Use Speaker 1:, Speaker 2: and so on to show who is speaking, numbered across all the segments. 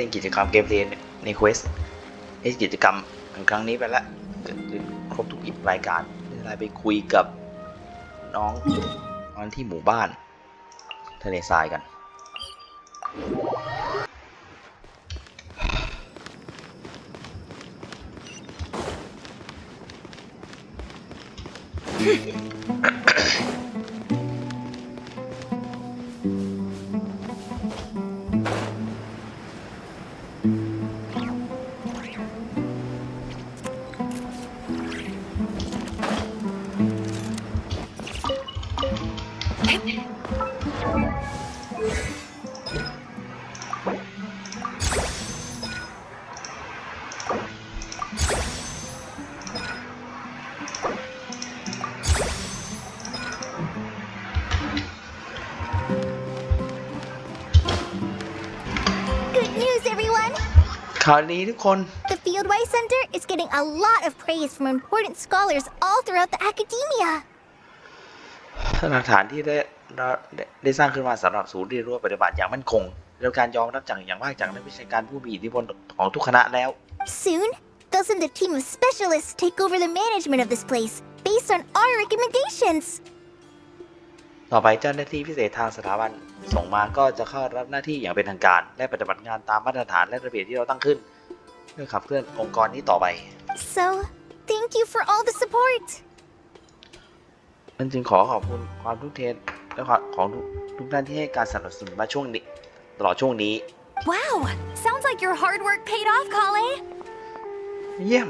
Speaker 1: ล่นกิจกรรมเกมเพลย์ในเควสไอกิจกรรมครั้งนี้ไปแล้วครบทุกอิรายการได้ไปคุยกับน้องน้องที่หมู่บ้าน ทะเลทรายกัน
Speaker 2: Good
Speaker 1: ข่าวนี้ทุกคน
Speaker 2: The Fieldwise Center is getting a lot of praise from important scholars all throughout the academia.
Speaker 1: หลักฐานที่ได้ได้ได้สร้างขึ้นมาสำหรับศูนย์เรียนรู้ปฏิบัติอย่างมั่นคงได้รับการยอมรับจากอย่างมากจากนักวิชาการผู้มีอิทธิพลของทุกคณะแล้ว
Speaker 2: Soon, they'll send a team of specialists to take over the management of this place based on our recommendations.
Speaker 1: ต่อไปเจ้าหน้าที่พิเศษทางสถาบัน ส่งมาก็จะเข้ารับหน้าที่อย่างเป็นทางการ และปฏิบัติงานตามมาตรฐานและระเบียบที่เราตั้งขึ้น เพื่อขับเคลื่อนองค์กรนี้ต่อไป
Speaker 2: So, thank you for all the support.
Speaker 1: มันจึงขอขอบคุณความทุ่มเทและความของทุกทุกท่านที่ให้การสนับสนุนมาช่วงนี้ตลอดช่วงนี้
Speaker 2: Wow, sounds like your hard work paid off, Kale.
Speaker 1: เยี่ยม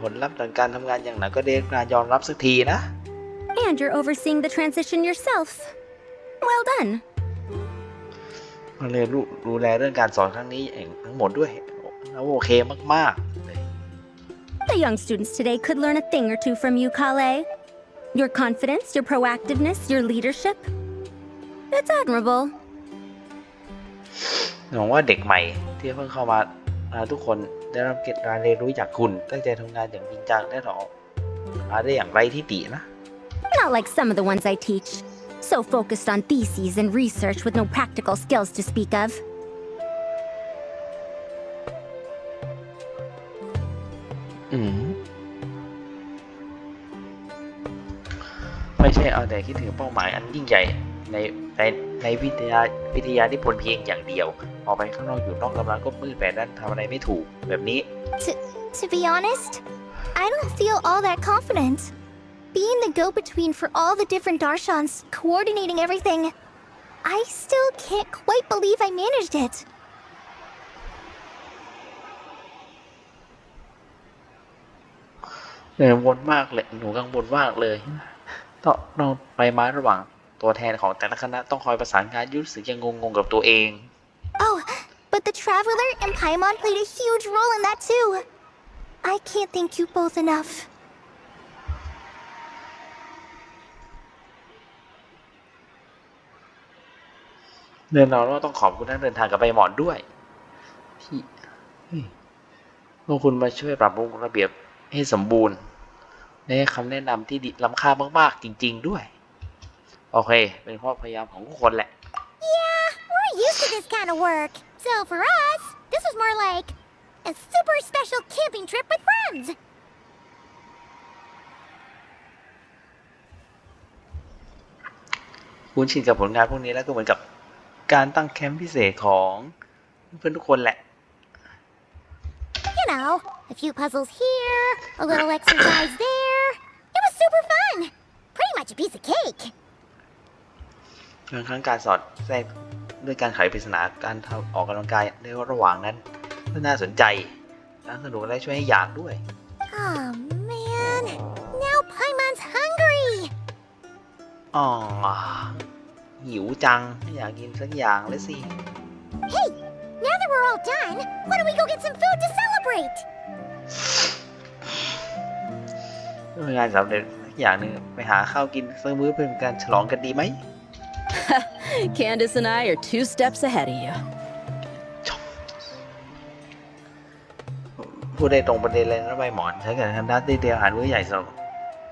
Speaker 1: ผลลัพธ์จากการทำงานอย่างหนักก็ได้รับการยอมรับสักทีนะ
Speaker 3: And you're overseeing the transition yourself. Well done.
Speaker 1: มาเรียนรู้ดูแลเรื่องการสอนครั้งนี้เองทั้งหมดด้วยแล้วโอเคมากๆเลย
Speaker 3: The young students today could learn a thing or two from you, Kale. Your confidence, your proactiveness, your leadership. It's admirable.
Speaker 1: หวังว่าเด็กใหม่ที่เพิ่งเข้ามาอ่าทุกคนได้รับการเรียนรู้จากคุณ ตั้งใจทำงานอย่างจริงจังและหรอกมาได้อย่างไรที่ตินะ
Speaker 3: Not like some of the ones I teach. So focused on theses and research with no practical skills to speak of.
Speaker 1: อืมไม่ใช่เอาแต่คิดถึงเป้าหมายอันยิ่งใหญ่ในในในวิทยาวิทยานิพนธ์เพียงอย่างเดียว ออกไปข้างนอกอยู่นอกกำลังก็มืดแปดด้านทำอะไรไม่ถูกแบบนี้
Speaker 2: To be honest, I don't feel all that confident. Being the go between for all the different Darshans, coordinating everything, I still can't quite believe I managed it.
Speaker 1: เหนื่อยวนมากเลยหนูกังวลมากเลยต้องต้องไปมาระหว่างตัวแทนของแต่ละคณะต้องคอยประสานงานรู้สึกยังงงๆกับตัวเอง
Speaker 2: Oh, but the Traveler and Paimon played a huge role in that too. I can't thank you both enough.
Speaker 1: เดินเราว่าต้องขอบคุณนักเดินทางกับใบหมอนด้วย ที่เฮ้ยพวกคุณมาช่วยปรับปรุงระเบียบให้สมบูรณ์และให้คำแนะนำที่ดีล้ำค่ามาก ๆ จริง ๆ ด้วย โอเค เป็นความพยายามของทุกคนแหละ
Speaker 2: Yeah, we're used to this kind of work. So for us, this was more like a super special camping trip with friends.
Speaker 1: คุ้นชินกับผลงานพวกนี้แล้วก็เหมือนกับ การตั้งแคมป์พิเศษของเพื่อนทุกคนแหละ
Speaker 2: You know, a few puzzles here, a little exercise there. It was super fun. Pretty much a piece of cake.
Speaker 1: บางครั้งการสอดแทรกด้วยการไขปริศนาการทำออกกำลังกายในระหว่างนั้นก็น่าสนใจน่าสนุกและช่วยให้อยากด้วย
Speaker 2: Oh man, now Paimon's hungry.
Speaker 1: อ๋อ หิวจังไม่อยากกินสักอย่างเลยสิ
Speaker 2: Hey, now that we're all done, why don't we go get some food to celebrate?
Speaker 1: เมื่องานสำเร็จสักอย่างหนึ่งไปหาข้าวกินสักมื้อเป็นการฉลองกันดีไหม
Speaker 4: Candace and I are two steps ahead of you.
Speaker 1: พูดได้ตรงประเด็นเลยนะใบหมอนฉันกับคณะได้เตรียมอาหารมื้อใหญ่ฉลอง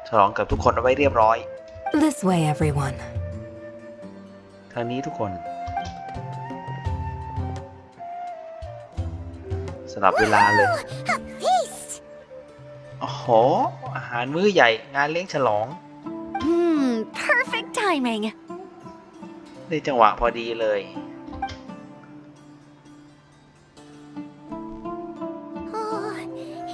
Speaker 1: ฉลองกับทุกคนเอาไว้เรียบร้อย
Speaker 4: This way, everyone.
Speaker 1: ทางนี้ทุกคน สลับเวลาเลย
Speaker 2: A feast!
Speaker 1: โอ้โห อาหารมื้อใหญ่งานเลี้ยงฉลอง
Speaker 4: Hmm, perfect timing.
Speaker 1: ได้จังหวะพอดีเลย
Speaker 2: Oh,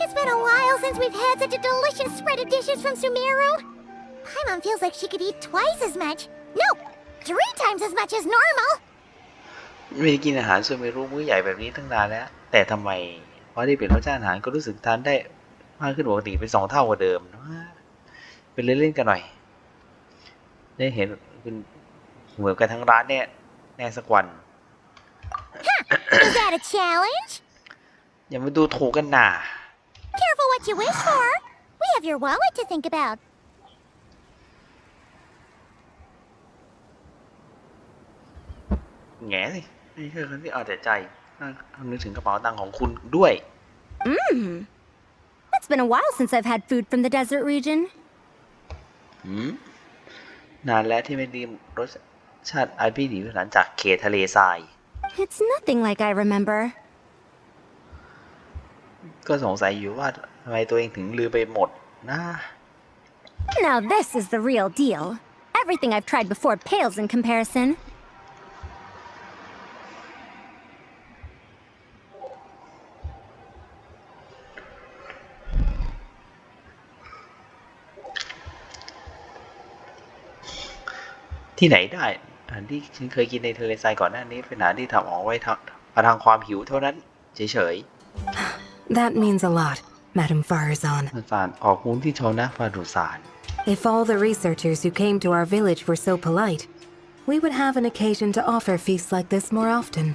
Speaker 2: it's been a while since we've had such a delicious spread of dishes from Sumeru. Paimon feels like she could eat twice as much. No, three times as much as normal.
Speaker 1: ไม่ได้กินอาหารซูเมรุมื้อใหญ่แบบนี้ตั้งนานแล้ว แต่ทำไมพอได้เปลี่ยนรสชาติอาหารก็รู้สึกทานได้มากขึ้นปกติเป็นสองเท่ากว่าเดิมนะเป็นเล่นๆกันหน่อย ได้เห็นเป็นเหมือนกันทั้งร้านแน่แน่สักวัน
Speaker 2: Is that a challenge?
Speaker 1: อย่ามาดูถูกกันนา
Speaker 2: Careful what you wish for. We have your wallet to think about.
Speaker 1: แง่สิไม่ใช่คนที่เอาแต่ใจนั่งนึกถึงกระเป๋าตังค์ของคุณด้วย
Speaker 3: Mmm. It's been a while since I've had food from the desert region.
Speaker 1: หืมนานแล้วที่ไม่ดื่มรสชาติไอพีดีหลังจากเขตทะเลทราย
Speaker 3: It's nothing like I remember.
Speaker 1: ก็สงสัยอยู่ว่าทำไมตัวเองถึงลืมไปหมดนะ
Speaker 3: Now this is the real deal. Everything I've tried before pales in comparison.
Speaker 1: ที่ไหนได้อาหารที่ฉันเคยกินในทะเลทรายก่อนหน้านี้เป็นอาหารที่ทำออกไว้ทางมาทางความหิวเท่านั้นเฉย
Speaker 5: That means a lot, Madame Farazan.
Speaker 1: ๆมันสารออกมูลที่ชาวนะฟาดุสาร
Speaker 5: If all the researchers who came to our village were so polite, we would have an occasion to offer feasts like this more often.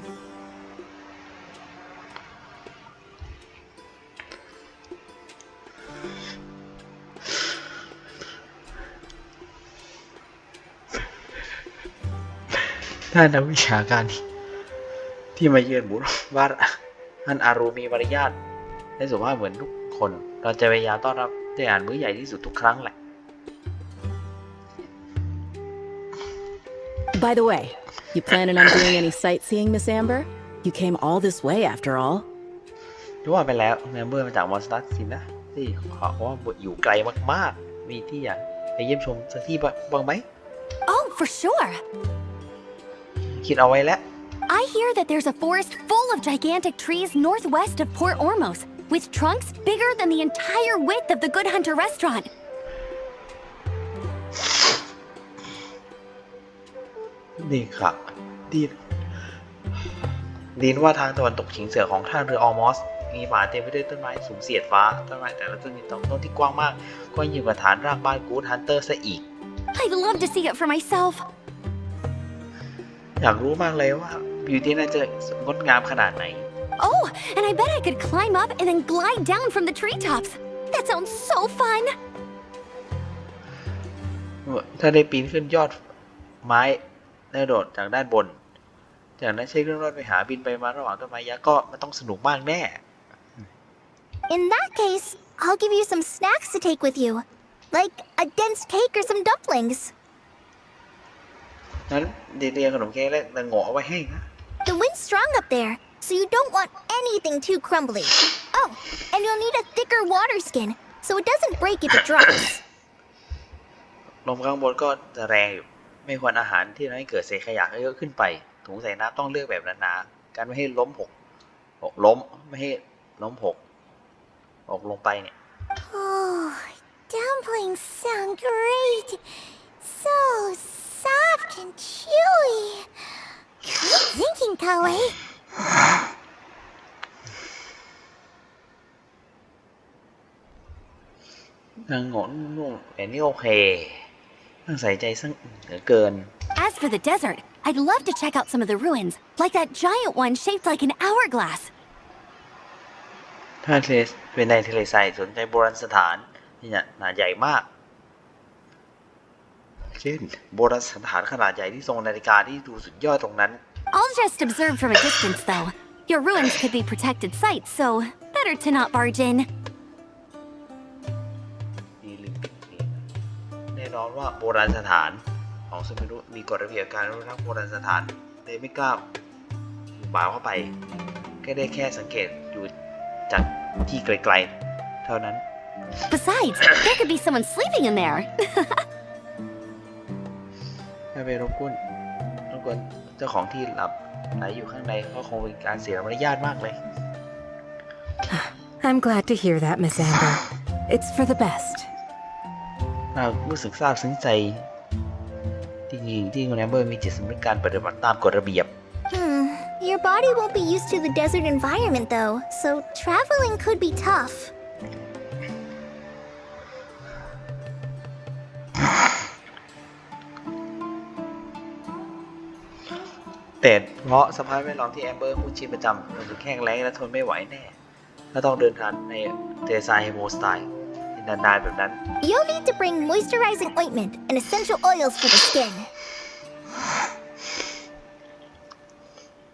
Speaker 1: ถ้านักวิชาการที่ที่มาเยือนหมู่บ้านอันอารูมีมารยาทและสุภาพเหมือนทุกคน เราจะพยายามต้อนรับด้วยอาหารมื้อใหญ่ที่สุดทุกครั้งแหละ
Speaker 4: By the way, you planning on doing any sightseeing, Miss Amber? You came all this way after all.
Speaker 1: จะว่าไปแล้วแมมเบอร์มาจากมอนสตัสสินะที่เขาว่าอยู่ไกลมากๆ มีที่อยากไปเยี่ยมชมสักที่บ้างบ้างไหม
Speaker 2: Oh, for sure.
Speaker 1: คิดเอาไว้แล้ว
Speaker 2: I hear that there's a forest full of gigantic trees northwest of Port Ormos, with trunks bigger than the entire width of the Good Hunter restaurant.
Speaker 1: นี่ค่ะ ดีดินว่าทางตะวันตกเฉียงเหนือของท่าเรือออมอส มีป่าเต็มไปด้วยต้นไม้สูงเสียดฟ้า ต้นไม้แต่ละต้นมีต้นต้นที่กว้างมาก ก็ยิ่งกว่าฐานรากบ้านกูดฮันเตอร์ซะอีก
Speaker 2: I'd love to see it for myself.
Speaker 1: อยากรู้มากเลยว่าวิวที่นั่นจะงดงามขนาดไหน
Speaker 2: Oh, and I bet I could climb up and then glide down from the treetops. That sounds so fun.
Speaker 1: ถ้าได้ปีนขึ้นยอดไม้แล้วโดดจากด้านบน จากนั้นใช้เครื่องรถไปหาบินไปมาระหว่างต้นไม้ยักษ์ก็มันต้องสนุกมากแน่
Speaker 2: In that case, I'll give you some snacks to take with you. Like a dense cake or some dumplings.
Speaker 1: นั้นเดียขนมเค้กและตะโงะเอาไว้ให้นะ
Speaker 2: The wind's strong up there, so you don't want anything too crumbly. Oh, and you'll need a thicker water skin, so it doesn't break if it drops.
Speaker 1: ลมข้างบนก็จะแรงอยู่ ไม่ควรอาหารที่ทำให้เกิดเศษขยะเยอะขึ้นไป ถุงใส่น้ำต้องเลือกแบบหนาๆ การไม่ให้ล้มหก หกล้ม ไม่ให้ล้มหกหกลงไปเนี่ย
Speaker 2: Oh, dumplings sound great. So soft and chewy. Good thinking, Kale.
Speaker 1: ตะโงะนุ่มๆแต่นี่โอเคต้องใส่ใจสักเหลือเกิน
Speaker 2: As for the desert, I'd love to check out some of the ruins, like that giant one shaped like an hourglass.
Speaker 1: ถ้าเทเลเป็นในทะเลทรายสนใจโบราณสถานที่เนี่ยขนาดใหญ่มาก เช่น โบราณสถานขนาดใหญ่ที่ทรงนาฬิกาที่ดูสุดยอดตรงนั้น
Speaker 2: I'll just observe from a distance, though. Your ruins could be protected sites, so better to not barge in.
Speaker 1: นี่ลืมปิดเพลงแน่นอนว่าโบราณสถานของซูเมรุมีกฎระเบียบการอนุรักษ์โบราณสถานเลยไม่กล้าบุกป่าเข้าไปแค่ได้แค่สังเกตอยู่จากที่ไกลๆเท่านั้น
Speaker 3: Besides, there could be someone sleeping in there.
Speaker 1: ถ้าไปรบกวนรบกวนเจ้าของที่หลับไหนอยู่ข้างในก็คงเป็นการเสียมารยาทมากเลย
Speaker 5: I'm glad to hear that, Miss Amber. It's for the best.
Speaker 1: เรารู้สึกซาบซึ้งใจที่จริงที่คุณแอมเบอร์มีจิตสำนึกการปฏิบัติตามกฎระเบียบ
Speaker 2: Hmm. Your body won't be used to the desert environment, though, so traveling could be tough.
Speaker 1: แต่เพราะสภาพแวดล้อมที่แอมเบอร์พูดชีพประจำมันถึงแห้งแล้งและทนไม่ไหวแน่ถ้าต้องเดินทางในเทซายเฮโมสไตล์ที่นานๆแบบนั้น
Speaker 2: You'll need to bring moisturizing ointment and essential oils for the skin.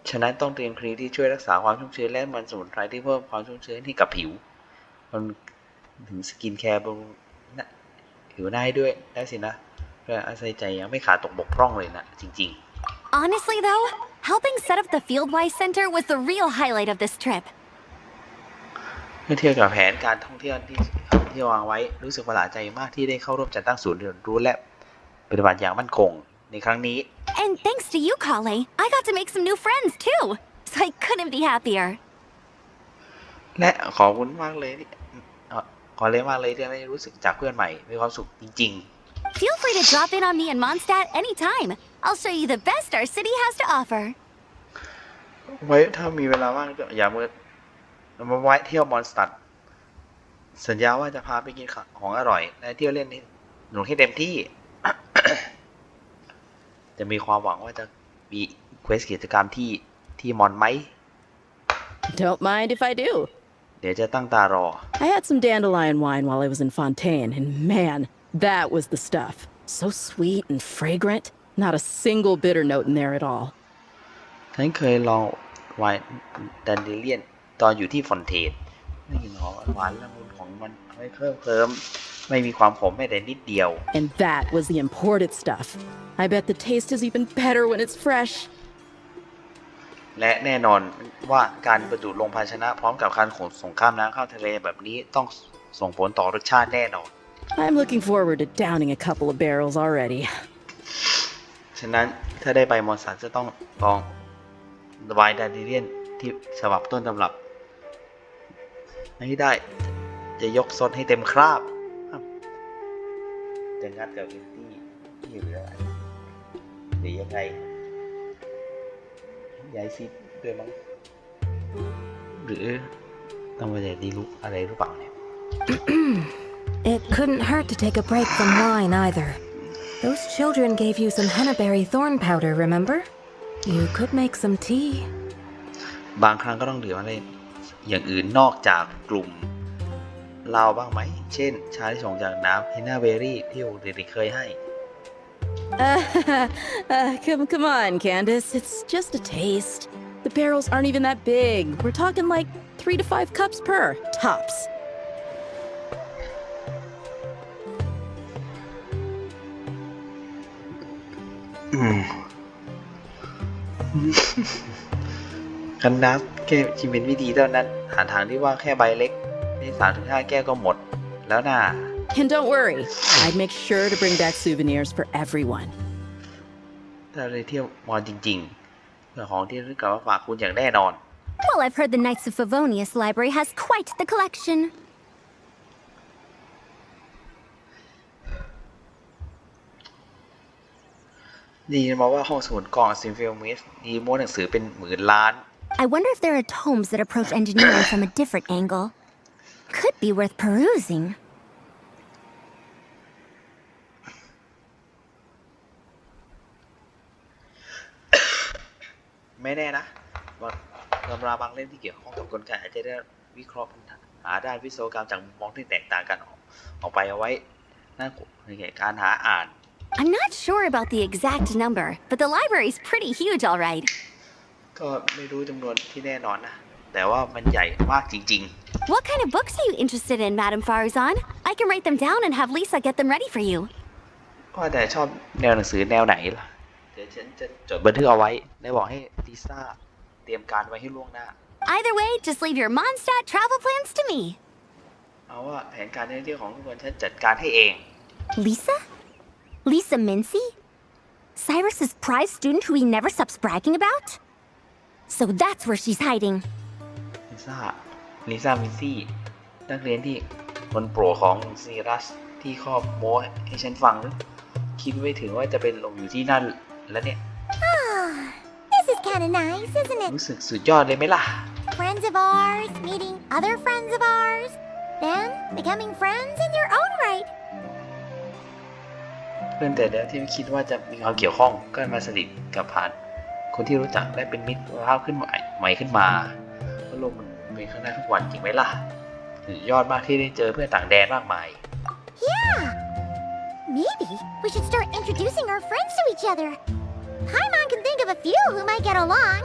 Speaker 1: ฉะนั้นต้องเตรียมครีมที่ช่วยรักษาความชุ่มชื้นและมันสมุนไพรที่เพิ่มความชุ่มชื้นให้กับผิว มันถึงสกินแคร์บนหน้าผิวหน้าให้ด้วยได้สินะเพื่ออาศัยใจยังไม่ขาดตกบกพร่องเลยนะจริง
Speaker 3: Honestly, though, helping set up the Fieldwise Center was the real highlight of this trip.
Speaker 1: ๆเมื่อเทียบกับแผนการท่องเที่ยวที่ที่วางไว้รู้สึกประหลาดใจมากที่ได้เข้าร่วมจัดตั้งศูนย์เรียนรู้และปฏิบัติอย่างมั่นคงในครั้งนี้
Speaker 3: And thanks to you, Kale, I got to make some new friends too. So I couldn't be happier.
Speaker 1: และขอบคุณมากเลยที่เอ่อขอเลยมากเลยที่ได้รู้สึกจากเพื่อนใหม่มีความสุขจริง
Speaker 3: Feel free to drop in on me in Mondstadt anytime. I'll show you the best our city has to offer.
Speaker 1: ๆไว้ถ้ามีเวลาว่างก็อย่ามามาไว้เที่ยวมอนสตัดสัญญาว่าจะพาไปกินของอร่อย และเที่ยวเล่นให้หนุนให้เต็มที่ จะมีความหวังว่าจะมีเควสกิจกรรมที่ที่มอนไหม
Speaker 4: Don't mind if I do.
Speaker 1: เดี๋ยวจะตั้งตารอ
Speaker 4: I had some dandelion wine while I was in Fontaine, and man, that was the stuff. So sweet and fragrant. Not a single bitter note in there at all.
Speaker 1: ฉันเคยลองไวน์ดันเดเลียนตอนอยู่ที่ฟอนเทนไม่กลินหอมหวานละมุนของมันไม่เคลิ้มเคลิ้มไม่มีความขมแม้แต่นิดเดียว
Speaker 4: And that was the imported stuff. I bet the taste is even better when it's fresh.
Speaker 1: และแน่นอนว่าการบรรจุลงภาชนะพร้อมกับการขนส่งข้ามน้ำข้ามทะเลแบบนี้ต้องส่งผลต่อรสชาติแน่นอน
Speaker 4: I'm looking forward to downing a couple of barrels already.
Speaker 1: ฉะนั้นถ้าได้ไปมอนสันจะต้องลองวน์ดันเดเลียนที่ฉบับต้นตำรับให้ได้จะยกซดให้เต็มคราบ จะงัดกับวินตี้ที่เหลือหรือยังไงย้ายซิปด้วยมั้งหรือต้องไปเดดีลุกอะไรหรือเปล่าเนี่ย
Speaker 5: It couldn't hurt to take a break from wine either. Those children gave you some hennaberry thorn powder, remember? You could make some tea.
Speaker 1: บางครั้งก็ต้องดื่มอะไรอย่างอื่นนอกจากกลุ่มเราบ้างไหม เช่น ชาที่ส่งจากน้ำเฮน่าเบอรี่ที่โอเด็กๆเคยให้
Speaker 4: Uh, uh, come, come on, Candace. It's just a taste. The barrels aren't even that big. We're talking like three to five cups per, tops.
Speaker 1: คันน้ำแค่ชิมเป็นวิธีเท่านั้น หาทางที่ว่าแค่ใบเล็กได้สามถึงห้าแก้วก็หมด แล้วน่า
Speaker 4: And don't worry, I'd make sure to bring back souvenirs for everyone.
Speaker 1: ถ้าเลยเที่ยวมอนจริงๆเพื่อของที่ระลึกกลับมาฝากคุณอย่างแน่นอน
Speaker 3: Well, I've heard the Knights of Favonius Library has quite the collection.
Speaker 1: ดีมาว่าห้องสมุดกล่องซิมฟิลมิสมีม้วนหนังสือเป็นหมื่นล้าน
Speaker 3: I wonder if there are tomes that approach engineering from a different angle. Could be worth perusing.
Speaker 1: ไม่แน่นะว่าตำราบางเล่มที่เกี่ยวข้องกับกลไกอาจจะได้วิเคราะห์ปัญหาด้านวิศวกรรมจากมุมมองที่แตกต่างกันออกออกไปเอาไว้น่าในแก่การหาอ่าน
Speaker 3: I'm not sure about the exact number, but the library's pretty huge, all right.
Speaker 1: ก็ไม่รู้จำนวนที่แน่นอนนะ แต่ว่ามันใหญ่มากจริง
Speaker 3: What kind of books are you interested in, Madame Farzan? I can write them down and have Lisa get them ready for you.
Speaker 1: ๆ ก็แต่ชอบแนวหนังสือแนวไหนล่ะ เดี๋ยวฉันจะจดบันทึกเอาไว้ และบอกให้ลิซ่าเตรียมการไว้ให้ล่วงหน้า
Speaker 3: Either way, just leave your Mondstadt travel plans to me.
Speaker 1: เอาว่าแผนการท่องเที่ยวของทุกคนฉันจัดการให้เอง
Speaker 3: Lisa? Lisa Mincy? Cyrus's prize student who he never stops bragging about? So that's where she's hiding.
Speaker 1: ลิซ่า ลิซ่ามิซี่ นักเรียนที่คนโปรดของซีรัสที่ครอบโม้ให้ฉันฟังหรือคิดไม่ถึงว่าจะเป็นลงอยู่ที่นั่นแล้วเนี่ย
Speaker 2: Ah, this is kinda nice, isn't it?
Speaker 1: รู้สึกสุดยอดเลยไหมล่ะ
Speaker 2: Friends of ours meeting other friends of ours, then becoming friends in your own right.
Speaker 1: เพื่อนแต่เดิมที่ไม่คิดว่าจะมีความเกี่ยวข้องก็มาสนิทกับผ่านคนที่รู้จักได้เป็นมิตรภาพขึ้นใหม่ใหม่ขึ้นมาก็โลกมันเป็นข้างหน้าทุกวันจริงไหมล่ะสุดยอดมากที่ได้เจอเพื่อนต่างแดนมากมาย
Speaker 2: Yeah. Maybe we should start introducing our friends to each other. Paimon can think of a few who might get along.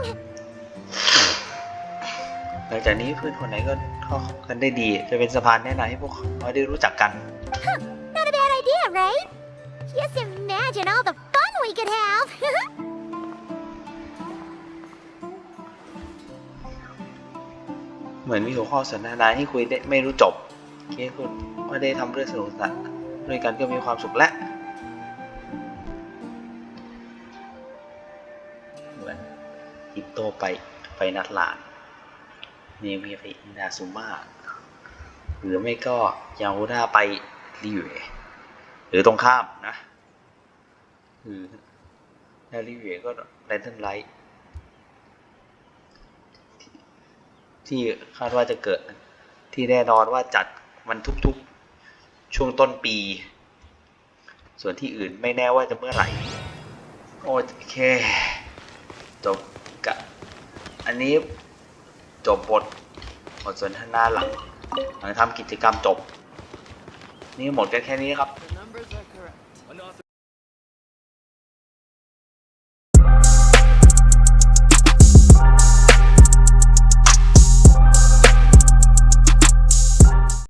Speaker 1: หลังจากนี้เพื่อนคนไหนก็เข้ากันได้ดี จะเป็นสะพานแนะนำให้พวกเขาได้รู้จักกัน
Speaker 2: Not a bad idea, right? Just imagine all the fun we could have.
Speaker 1: เหมือนมีหัวข้อสนทนาให้คุยได้ไม่รู้จบเคสคุณว่าได้ทำเรื่องสนุกสนานด้วยกันก็มีความสุขแล้วเหมือนอิโตไปไปนัดหลานเนมีไปอินาซูมาหรือไม่ก็ยาฮูด้าไปริเว หรือตรงข้ามนะหรือถ้าริเวก็แรนเทนไลท์ที่คาดว่าจะเกิด ที่แน่นอนว่าจัดมันทุกๆ ช่วงต้นปี ส่วนที่อื่นไม่แน่ว่าจะเมื่อไหร่ โอเค จบกะอันนี้จบบทบทสนทนาหลังหลังทำกิจกรรมจบ นี่หมดกันแค่นี้ครับ